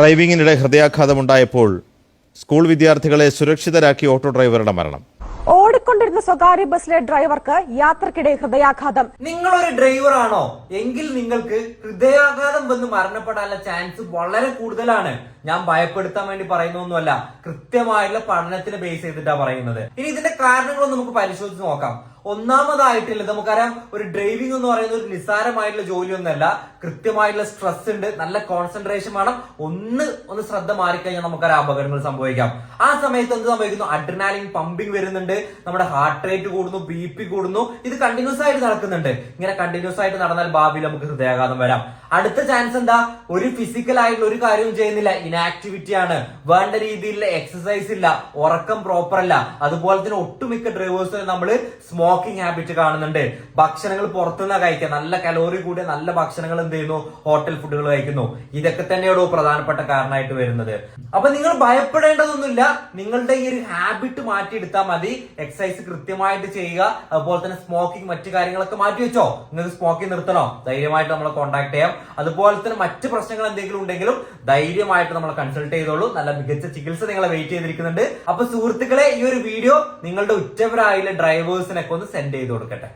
ഡ്രൈവിംഗിനിടെ ഹൃദയാഘാതമുണ്ടായപ്പോൾ school വിദ്യാർത്ഥികളെ സുരക്ഷിതരാക്കി auto ഡ്രൈവറുടെ മരണം. ഓടിക്കൊണ്ടിരുന്ന സ്വകാര്യ ബസ്സിലെ ഡ്രൈവർക്ക് യാത്രക്കിടെ ഹൃദയാഘാതം. നിങ്ങൾ നിങ്ങളൊരു ഡ്രൈവറാണോ? എങ്കിൽ നിങ്ങൾക്ക് ഹൃദയാഘാതം വന്ന് മരണപ്പെടാനുള്ള ചാൻസ് വളരെ കൂടുതലാണ്. ഞാൻ ഭയപ്പെടുത്താൻ വേണ്ടി പറയുന്നൊന്നുമല്ല കൃത്യമായിട്ടുള്ള പഠനത്തിന് ബേസ് ചെയ്തിട്ടാണ് പറയുന്നത്. ഇനി ഇതിന്റെ കാരണങ്ങളൊന്നും നമുക്ക് പരിശോധിച്ച് നോക്കാം. ഒന്നാമതായിട്ടില്ല നമുക്കറിയാം ഒരു ഡ്രൈവിംഗ് എന്ന് പറയുന്നത് ഒരു നിസ്സാരമായിട്ടുള്ള ജോലിയൊന്നല്ല കൃത്യമായിട്ടുള്ള സ്ട്രെസ് ഉണ്ട് നല്ല കോൺസെൻട്രേഷൻ വേണം. ഒന്ന് ഒന്ന് ശ്രദ്ധ മാറിക്കഴിഞ്ഞാൽ നമുക്കറിയാം അപകടങ്ങൾ സംഭവിക്കാം. ആ സമയത്ത് എന്ത് സംഭവിക്കുന്നു? അഡ്രനാലിൻ പമ്പിങ് വരുന്നുണ്ട് നമ്മുടെ ഹാർട്ട് റേറ്റ് കൂടുന്നു ബി പി കൂടുന്നു. ഇത് കണ്ടിന്യൂസ് ആയിട്ട് നടക്കുന്നുണ്ട്. ഇങ്ങനെ കണ്ടിന്യൂസ് ആയിട്ട് നടന്നാൽ ഭാവിയിൽ നമുക്ക് ഹൃദയാഘാതം വരാം. അടുത്ത ചാൻസ് എന്താ? ഒരു ഫിസിക്കൽ ആയിട്ടുള്ള ഒരു കാര്യവും ചെയ്യുന്നില്ല. ഇനാക്ടിവിറ്റി ആണ്. വേണ്ട രീതിയിലുള്ള എക്സസൈസ് ഇല്ല. ഉറക്കം പ്രോപ്പർ അല്ല. അതുപോലെ തന്നെ ഒട്ടുമിക്ക ഡ്രൈവേഴ്സിനും നമ്മൾ സ്മോക്കിംഗ് ഹാബിറ്റ് കാണുന്നുണ്ട്. ഭക്ഷണങ്ങൾ പുറത്തുനിന്ന് കഴിക്കുക. നല്ല കലോറി കൂടിയ നല്ല ഭക്ഷണങ്ങൾ എന്ത് ചെയ്യുന്നു? ഹോട്ടൽ ഫുഡുകൾ കഴിക്കുന്നു. ഇതൊക്കെ തന്നെയാണോ പ്രധാനപ്പെട്ട കാരണമായിട്ട് വരുന്നത്. അപ്പൊ നിങ്ങൾ ഭയപ്പെടേണ്ടതൊന്നുമില്ല. നിങ്ങളുടെ ഈ ഒരു ഹാബിറ്റ് മാറ്റിയെടുത്താൽ മതി. എക്സസൈസ് കൃത്യമായിട്ട് ചെയ്യുക. അതുപോലെ തന്നെ സ്മോക്കിംഗ് മറ്റു കാര്യങ്ങളൊക്കെ മാറ്റി വെച്ചോ നിങ്ങൾക്ക് സ്മോക്കിംഗ് നിർത്തണോ? ധൈര്യമായിട്ട് നമ്മളെ കോൺടാക്ട് ചെയ്യാം. അതുപോലെ തന്നെ മറ്റ് പ്രശ്നങ്ങൾ എന്തെങ്കിലും ഉണ്ടെങ്കിലും ധൈര്യമായിട്ട് നമ്മളെ കൺസൾട്ട് ചെയ്തോളൂ. നല്ല മികച്ച ചികിത്സ നിങ്ങളെ വെയിറ്റ് ചെയ്തിരിക്കുന്നുണ്ട്. അപ്പൊ സുഹൃത്തുക്കളെ ഈ ഒരു വീഡിയോ നിങ്ങളുടെ ഉറ്റവരായുള്ള ഡ്രൈവേഴ്സിനൊക്കെ ഒന്ന് സെൻഡ് ചെയ്ത് കൊടുക്കട്ടെ.